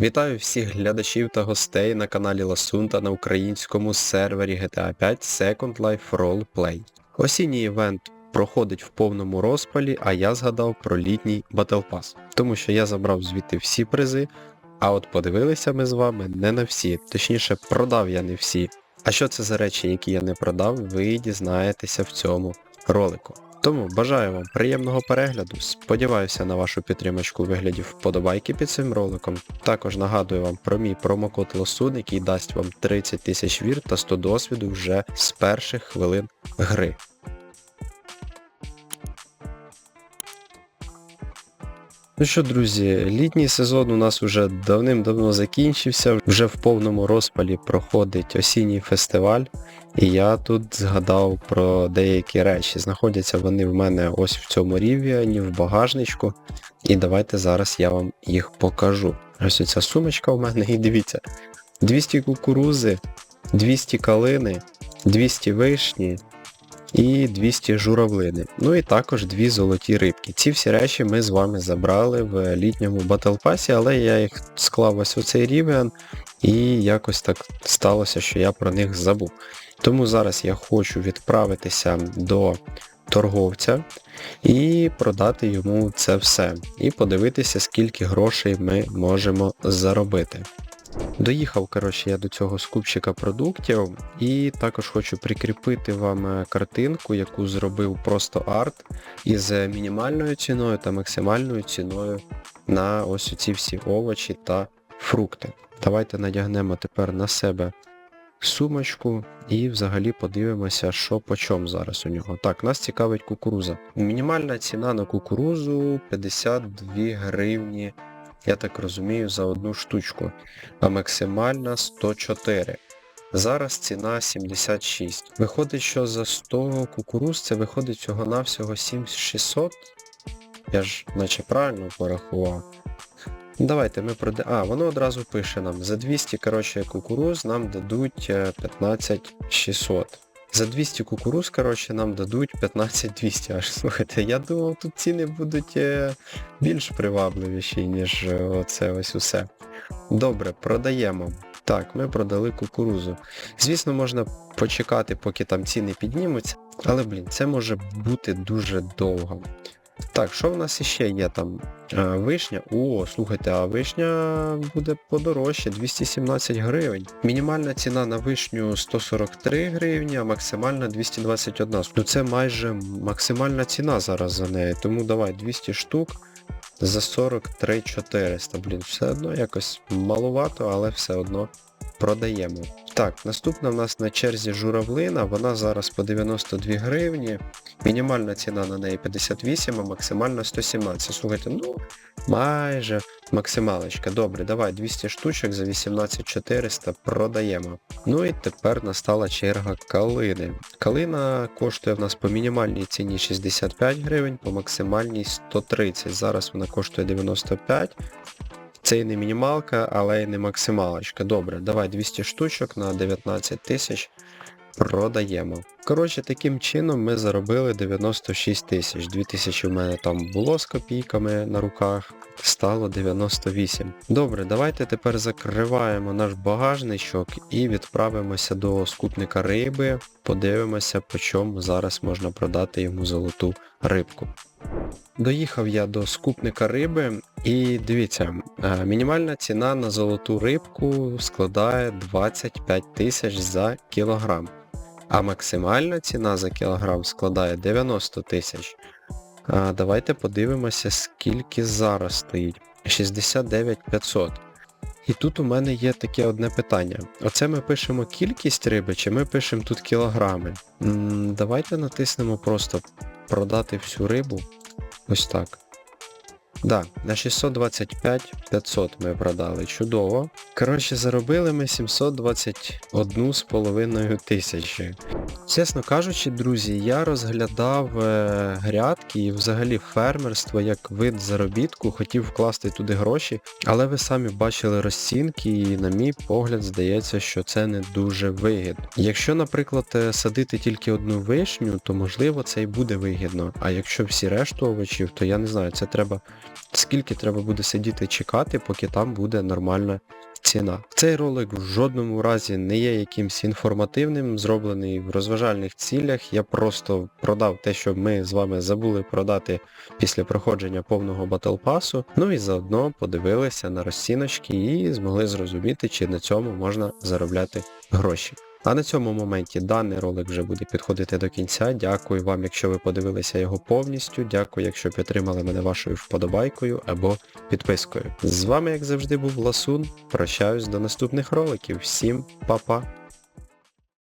Вітаю всіх глядачів та гостей на каналі Ласунта на українському сервері GTA 5 Second Life Roleplay. Осінній івент проходить в повному розпалі, а я згадав про літній Battle Pass, тому що я забрав звідти всі призи, а от подивилися ми з вами не на всі, точніше продав я не всі. А що це за речі, які я не продав, ви дізнаєтеся в цьому ролику. Тому бажаю вам приємного перегляду, сподіваюся на вашу підтримочку у вигляді вподобайки під цим роликом. Також нагадую вам про мій промокод Лосун, який дасть вам 30 тисяч вір та 100 досвіду вже з перших хвилин гри. Ну що, друзі, літній сезон у нас вже давним-давно закінчився, вже в повному розпалі проходить осінній фестиваль. І я тут згадав про деякі речі. Знаходяться вони в мене ось в цьому рівні, в багажничку. І давайте зараз я вам їх покажу. Ось оця сумочка в мене, і дивіться. 200 кукурузи, 200 калини, 200 вишні і 200 журавлини. Ну і також дві золоті рибки. Ці всі речі ми з вами забрали в літньому Pass, але я їх склав ось у цей рівень і якось так сталося, що я про них забув. Тому зараз я хочу відправитися до торговця і продати йому це все. І подивитися, скільки грошей ми можемо заробити. Доїхав, коротше, я до цього скупчика продуктів і також хочу прикріпити вам е, картинку, яку зробив просто арт із мінімальною ціною та максимальною ціною на ось ці всі овочі та фрукти. Давайте надягнемо тепер на себе сумочку і взагалі подивимося, що по чому зараз у нього. Так, нас цікавить кукуруза. Мінімальна ціна на кукурузу 52 гривні, я так розумію, за одну штучку, а максимальна 104. Зараз ціна 76. Виходить, що за 100 кукуруз це виходить всього-навсього 7600. Я ж наче правильно порахував. Давайте ми проде... А, воно одразу пише нам. За 200 коротше, кукуруз нам дадуть е, 15600. За 200 кукуруз, коротше, нам дадуть 15200. Аж слухайте, я думав, тут ціни будуть е, більш привабливіші, ніж е, оце ось усе. Добре, продаємо. Так, ми продали кукурузу. Звісно, можна почекати, поки там ціни піднімуться, але, блін, це може бути дуже довго. Так, що в нас іще є там? А, вишня. О, слухайте, а вишня буде подорожче, 217 гривень. Мінімальна ціна на вишню 143 гривні, а максимальна 221. Ну це майже максимальна ціна зараз за неї. Тому давай 200 штук за 43 400. Блін, все одно якось маловато, але все одно продаємо. Так, наступна в нас на черзі журавлина, вона зараз по 92 гривні. Мінімальна ціна на неї 58, а максимальна 117. Слухайте, ну майже максималочка. Добре, давай 200 штучок за 18400 продаємо. Ну і тепер настала черга калини. Калина коштує в нас по мінімальній ціні 65 гривень, по максимальній 130. Зараз вона коштує 95. Це і не мінімалка, але й не максималочка. Добре, давай 200 штучок на 19 тисяч продаємо. Коротше, таким чином ми заробили 96 тисяч. 2000 в мене там було з копійками на руках, стало 98. Добре, давайте тепер закриваємо наш багажничок і відправимося до скупника риби. Подивимося, по чому зараз можна продати йому золоту рибку. Доїхав я до скупника риби і дивіться, е, мінімальна ціна на золоту рибку складає 25 тисяч за кілограм, а максимальна ціна за кілограм складає 90 тисяч. Давайте подивимося, скільки зараз стоїть. 69 500. І тут у мене є таке одне питання. Оце ми пишемо кількість риби, чи ми пишемо тут кілограми? Давайте натиснемо просто продати всю рибу. Ось так. Да, на 625 500 ми продали. Чудово. Коротше, заробили ми 721 з половиною тисячі. Чесно кажучи, друзі, я розглядав е, грядки і взагалі фермерство як вид заробітку, хотів вкласти туди гроші, але ви самі бачили розцінки і на мій погляд здається, що це не дуже вигідно. Якщо, наприклад, е, садити тільки одну вишню, то можливо це і буде вигідно. А якщо всі решту овочів, то я не знаю, це треба скільки треба буде сидіти чекати, поки там буде нормальна ціна. Цей ролик в жодному разі не є якимсь інформативним, зроблений в розважальних цілях. Я просто продав те, що ми з вами забули продати після проходження повного батл пасу. Ну і заодно подивилися на розціночки і змогли зрозуміти, чи на цьому можна заробляти гроші. А на цьому моменті даний ролик вже буде підходити до кінця. Дякую вам, якщо ви подивилися його повністю. Дякую, якщо підтримали мене вашою вподобайкою або підпискою. З вами, як завжди, був Ласун. Прощаюсь до наступних роликів. Всім па-па!